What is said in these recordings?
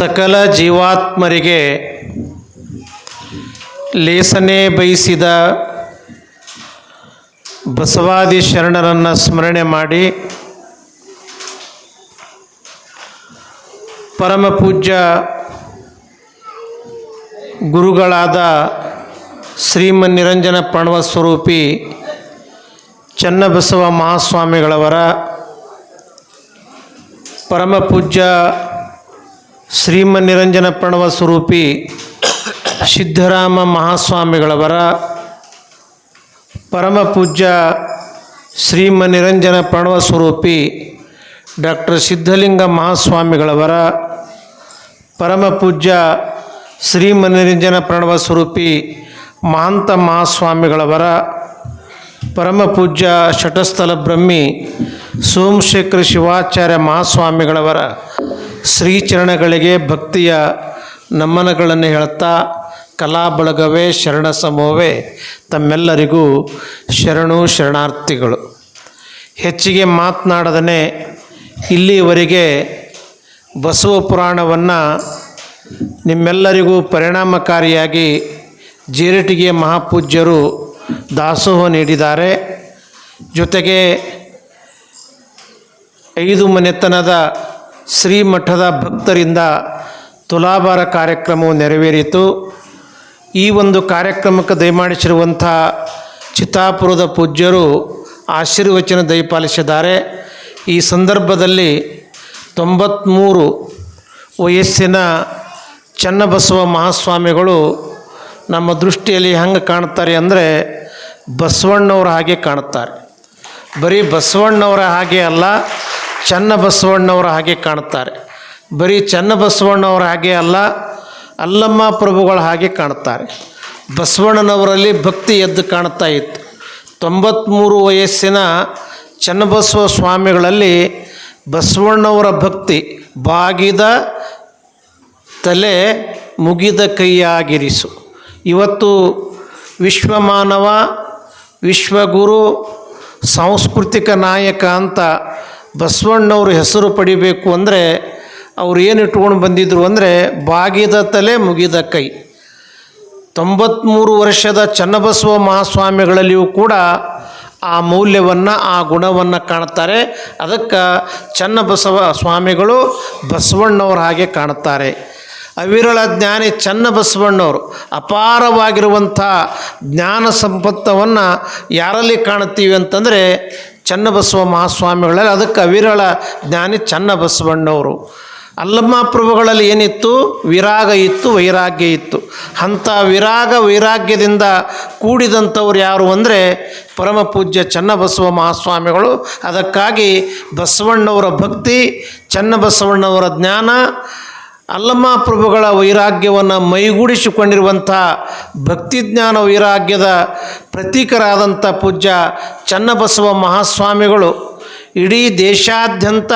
ಸಕಲ ಜೀವಾತ್ಮರಿಗೆ ಲೇಸನೆ ಬಯಸಿದ ಬಸವಾದಿ ಶರಣರನ್ನು ಸ್ಮರಣೆ ಮಾಡಿ ಪರಮ ಪೂಜ್ಯ ಗುರುಗಳಾದ ಶ್ರೀಮನ್ ನಿರಂಜನ ಪ್ರಣವ ಸ್ವರೂಪಿ ಚನ್ನಬಸವ ಮಹಾಸ್ವಾಮಿಗಳವರ ಪರಮ ಪೂಜ್ಯ ಶ್ರೀಮನ್ ನಿರಂಜನ ಪ್ರಣವ ಸ್ವರೂಪಿ ಸಿದ್ಧರಾಮ ಮಹಾಸ್ವಾಮಿಗಳವರ ಪರಮ ಪೂಜ್ಯ ಶ್ರೀಮನ್ನಿರಂಜನ ಪ್ರಣವ ಸ್ವರೂಪಿ ಡಾಕ್ಟರ್ ಸಿದ್ಧಲಿಂಗ ಮಹಾಸ್ವಾಮಿಗಳವರ ಪರಮ ಪೂಜ್ಯ ಶ್ರೀಮನ್ನಿರಂಜನ ಪ್ರಣವ ಸ್ವರೂಪಿ ಮಹಾಂತ ಮಹಾಸ್ವಾಮಿಗಳವರ ಪರಮ ಪೂಜ್ಯ ಶಟಸ್ಥಲ ಬ್ರಹ್ಮಿ ಸೋಮಶೇಖರ ಶಿವಾಚಾರ್ಯ ಮಹಾಸ್ವಾಮಿಗಳವರ ಶ್ರೀಚರಣಗಳಿಗೆ ಭಕ್ತಿಯ ನಮನಗಳನ್ನು ಹೇಳ್ತಾ ಕಲಾ ಬಳಗವೇ ಶರಣ ಸಮೂಹವೇ, ತಮ್ಮೆಲ್ಲರಿಗೂ ಶರಣು ಶರಣಾರ್ಥಿಗಳು. ಹೆಚ್ಚಿಗೆ ಮಾತನಾಡದನೆ ಇಲ್ಲಿವರೆಗೆ ಬಸವ ಪುರಾಣವನ್ನು ನಿಮ್ಮೆಲ್ಲರಿಗೂ ಪರಿಣಾಮಕಾರಿಯಾಗಿ ಜೀರಟಿಗೆ ಮಹಾಪೂಜ್ಯರು ದಾಸೋಹ ನೀಡಿದ್ದಾರೆ. ಜೊತೆಗೆ ಐದು ಮನೆತನದ ಶ್ರೀಮಠದ ಭಕ್ತರಿಂದ ತುಲಾಭಾರ ಕಾರ್ಯಕ್ರಮವು ನೆರವೇರಿತು. ಈ ಒಂದು ಕಾರ್ಯಕ್ರಮಕ್ಕೆ ದಯಮಾಡಿಸಿರುವಂಥ ಚಿತ್ತಾಪುರದ ಪೂಜ್ಯರು ಆಶೀರ್ವಚನ ದಯಪಾಲಿಸಿದ್ದಾರೆ ಈ ಸಂದರ್ಭದಲ್ಲಿ ತೊಂಬತ್ತ್ಮೂರು ವಯಸ್ಸಿನ ಚನ್ನಬಸವ ಮಹಾಸ್ವಾಮಿಗಳು ನಮ್ಮ ದೃಷ್ಟಿಯಲ್ಲಿ ಹೆಂಗೆ ಕಾಣ್ತಾರೆ ಅಂದರೆ ಬಸವಣ್ಣವರ ಹಾಗೆ ಕಾಣುತ್ತಾರೆ ಬರೀ ಬಸವಣ್ಣವರ ಹಾಗೆ ಅಲ್ಲ ಚನ್ನ ಬಸವಣ್ಣವರ ಹಾಗೆ ಕಾಣುತ್ತಾರೆ. ಬರೀ ಚನ್ನಬಸವಣ್ಣವರ ಹಾಗೆ ಅಲ್ಲ, ಅಲ್ಲಮ್ಮ ಪ್ರಭುಗಳ ಹಾಗೆ ಕಾಣುತ್ತಾರೆ. ಬಸವಣ್ಣನವರಲ್ಲಿ ಭಕ್ತಿ ಎದ್ದು ಕಾಣ್ತಾ ಇತ್ತು. ತೊಂಬತ್ತ್ಮೂರು ವಯಸ್ಸಿನ ಚನ್ನಬಸವ ಸ್ವಾಮಿಗಳಲ್ಲಿ ಬಸವಣ್ಣವರ ಭಕ್ತಿ ಬಾಗಿದ ತಲೆ ಮುಗಿದ ಕೈಯಾಗಿರಿಸು. ಇವತ್ತು ವಿಶ್ವಮಾನವ, ವಿಶ್ವಗುರು, ಸಾಂಸ್ಕೃತಿಕ ನಾಯಕ ಅಂತ ಬಸವಣ್ಣವ್ರ ಹೆಸರು ಪಡಿಬೇಕು ಅಂದರೆ ಅವ್ರು ಏನು ಇಟ್ಕೊಂಡು ಬಂದಿದ್ರು ಅಂದರೆ ಬಾಗಿದ ತಲೆ ಮುಗಿದ ಕೈ. ತೊಂಬತ್ತ್ಮೂರು ವರ್ಷದ ಚನ್ನಬಸವ ಮಹಾಸ್ವಾಮಿಗಳಲ್ಲಿಯೂ ಕೂಡ ಆ ಮೌಲ್ಯವನ್ನು, ಆ ಗುಣವನ್ನು ಕಾಣ್ತಾರೆ. ಅದಕ್ಕೆ ಚನ್ನಬಸವ ಸ್ವಾಮಿಗಳು ಬಸವಣ್ಣವ್ರ ಹಾಗೆ ಕಾಣುತ್ತಾರೆ ಅವಿರಳ ಜ್ಞಾನಿ ಚನ್ನಬಸವಣ್ಣವರು ಅಪಾರವಾಗಿರುವಂಥ ಜ್ಞಾನ ಸಂಪತ್ತವನ್ನು ಯಾರಲ್ಲಿ ಕಾಣುತ್ತೀವಿ ಅಂತಂದರೆ ಚನ್ನಬಸವ ಮಹಾಸ್ವಾಮಿಗಳಲ್ಲಿ ಅದಕ್ಕೆ ಅವಿರಳ ಜ್ಞಾನಿ ಚನ್ನಬಸವಣ್ಣವರು. ಅಲ್ಲಮ್ಮ ಪ್ರಭುಗಳಲ್ಲಿ ಏನಿತ್ತು? ವಿರಾಗ ಇತ್ತು, ವೈರಾಗ್ಯ ಇತ್ತು. ಅಂಥ ವಿರಾಗ, ವೈರಾಗ್ಯದಿಂದ ಕೂಡಿದಂಥವ್ರು ಯಾರು ಅಂದರೆ ಪರಮ ಪೂಜ್ಯ ಚನ್ನಬಸವ ಮಹಾಸ್ವಾಮಿಗಳು. ಅದಕ್ಕಾಗಿ ಬಸವಣ್ಣವರ ಭಕ್ತಿ, ಚನ್ನಬಸವಣ್ಣವರ ಜ್ಞಾನ ಅಲ್ಲಮ್ಮ ಪ್ರಭುಗಳ ವೈರಾಗ್ಯವನ್ನು ಮೈಗೂಡಿಸಿಕೊಂಡಿರುವಂಥ ಭಕ್ತಿಜ್ಞಾನ ವೈರಾಗ್ಯದ ಪ್ರತೀಕರಾದಂಥ ಪೂಜ್ಯ ಚನ್ನಬಸವ ಮಹಾಸ್ವಾಮಿಗಳು ಇಡೀ ದೇಶಾದ್ಯಂತ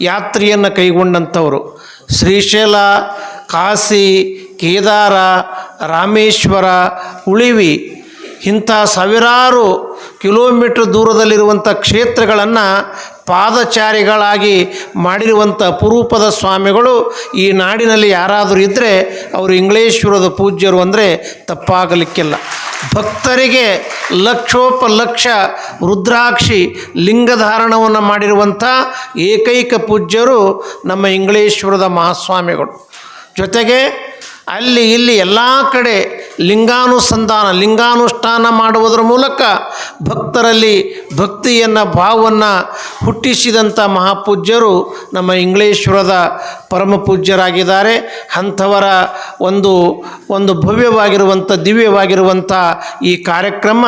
ಯಾತ್ರೆಯನ್ನು ಕೈಗೊಂಡಂಥವರು. ಶ್ರೀಶೈಲ, ಕಾಶಿ, ಕೇದಾರ, ರಾಮೇಶ್ವರ, ಉಳಿವಿ ಇಂಥ ಸಾವಿರಾರು ಕಿಲೋಮೀಟ್ರ್ ದೂರದಲ್ಲಿರುವಂಥ ಕ್ಷೇತ್ರಗಳನ್ನು ಪಾದಚಾರಿಗಳಾಗಿ ಮಾಡಿರುವಂಥ ಅಪರೂಪದ ಸ್ವಾಮಿಗಳು ಈ ನಾಡಿನಲ್ಲಿ ಯಾರಾದರೂ ಇದ್ದರೆ ಅವರು ಇಂಗ್ಲೇಶ್ವರದ ಪೂಜ್ಯರು ಅಂದರೆ ತಪ್ಪಾಗಲಿಕ್ಕಿಲ್ಲ. ಭಕ್ತರಿಗೆ ಲಕ್ಷೋಪಲಕ್ಷ ರುದ್ರಾಕ್ಷಿ ಲಿಂಗಧಾರಣವನ್ನು ಮಾಡಿರುವಂಥ ಏಕೈಕ ಪೂಜ್ಯರು ನಮ್ಮ ಇಂಗ್ಲೇಶ್ವರದ ಮಹಾಸ್ವಾಮಿಗಳು. ಜೊತೆಗೆ ಅಲ್ಲಿ ಇಲ್ಲಿ ಎಲ್ಲ ಕಡೆ ಲಿಂಗಾನುಸಂಧಾನ, ಲಿಂಗಾನುಷ್ಠಾನ ಮಾಡುವುದರ ಮೂಲಕ ಭಕ್ತರಲ್ಲಿ ಭಕ್ತಿಯನ್ನು, ಭಾವವನ್ನು ಹುಟ್ಟಿಸಿದಂಥ ಮಹಾಪೂಜ್ಯರು ನಮ್ಮ ಇಂಗ್ಲೇಶ್ವರದ ಪರಮ ಪೂಜ್ಯರಾಗಿದ್ದಾರೆ ಅಂಥವರ ಒಂದು ಒಂದು ಭವ್ಯವಾಗಿರುವಂಥ ದಿವ್ಯವಾಗಿರುವಂಥ ಈ ಕಾರ್ಯಕ್ರಮ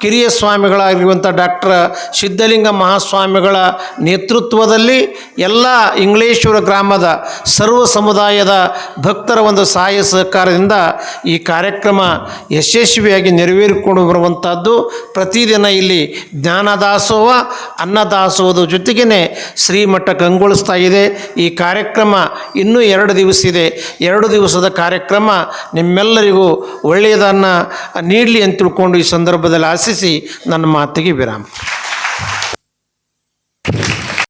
ಕಿರಿಯ ಸ್ವಾಮಿಗಳಾಗಿರುವಂಥ ಡಾಕ್ಟರ್ ಸಿದ್ಧಲಿಂಗ ಮಹಾಸ್ವಾಮಿಗಳ ನೇತೃತ್ವದಲ್ಲಿ ಎಲ್ಲ ಇಂಗ್ಲೇಶ್ವರ ಗ್ರಾಮದ ಸರ್ವ ಸಮುದಾಯದ ಭಕ್ತರ ಒಂದು ಸಹಾಯ ಸಹಕಾರದಿಂದ ಈ ಕಾರ್ಯಕ್ರಮ ಯಶಸ್ವಿಯಾಗಿ ನೆರವೇರಿಕೊಂಡು ಬರುವಂಥದ್ದು ಪ್ರತಿದಿನ ಇಲ್ಲಿ ಜ್ಞಾನದಾಸೋಹ, ಅನ್ನದಾಸೋಹದ ಜೊತೆಗೇ ಶ್ರೀಮಠ ಕಂಗೊಳಿಸ್ತಾ ಇದೆ. ಈ ಕಾರ್ಯಕ್ರಮ ಇನ್ನೂ ಎರಡು ದಿವಸ ಇದೆ. ಎರಡು ದಿವಸದ ಕಾರ್ಯಕ್ರಮ ನಿಮ್ಮೆಲ್ಲರಿಗೂ ಒಳ್ಳೆಯದನ್ನು ನೀಡಲಿ ಅಂತ ತಿಳ್ಕೊಂಡು ಈ ಸಂದರ್ಭದಲ್ಲಿ ಆಶಿಸಿ ನನ್ನ ಮಾತಿಗೆ ವಿರಾಮ.